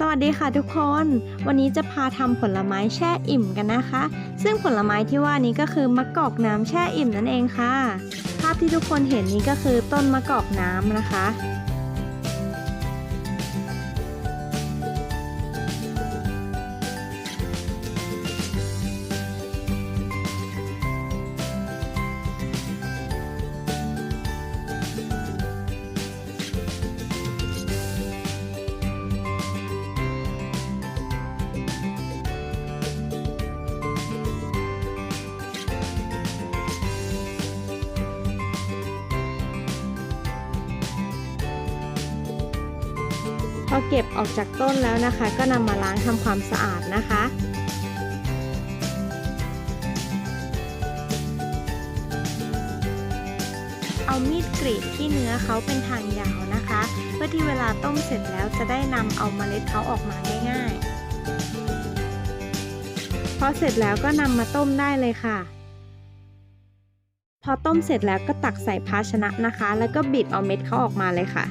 สวัสดีค่ะทุกคน วันนี้จะพาทำผลไม้แช่อิ่มกันนะคะ ซึ่งผลไม้ที่ว่านี้ก็คือมะกอกน้ำแช่อิ่มนั่นเองค่ะ ภาพที่ทุกคนเห็นนี้ก็คือต้นมะกอกน้ำนะคะ พอเก็บออกจากต้นแล้วนะคะ ก็นำมาล้างทำความสะอาดนะคะเอามีดกรีดที่เนื้อเขาเป็นทางยาวนะคะ เพื่อที่เวลาต้มเสร็จแล้วจะได้นำเอาเมล็ดเขาออกมาง่ายๆ พอเสร็จแล้วก็นำมาต้มได้เลยค่ะ พอต้มเสร็จแล้วก็ตักใส่ภาชนะนะคะ แล้วก็บีบเอาเม็ดเขาออกมาเลยค่ะ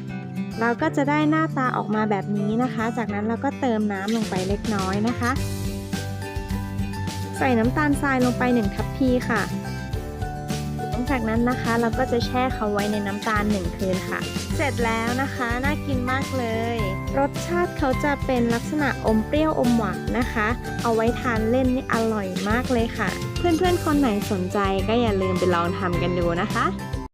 เราก็จะได้หน้าตาออกมาแบบนี้นะคะ จากนั้นเราก็เติมน้ำลงไปเล็กน้อยนะคะ ใส่น้ำตาลทรายลงไป1ทัพพีค่ะ หลังจากนั้นนะคะเราก็จะแช่เขาไว้ในน้ำตาล 1 คืนค่ะ เสร็จแล้วนะคะ น่ากินมากเลย รสชาติเขาจะเป็นลักษณะอมเปรี้ยวอมหวานนะคะ เอาไว้ทานเล่นนี่อร่อยมากเลยค่ะ เพื่อนๆคนไหนสนใจก็อย่าลืมไปลองทำกันดูนะคะ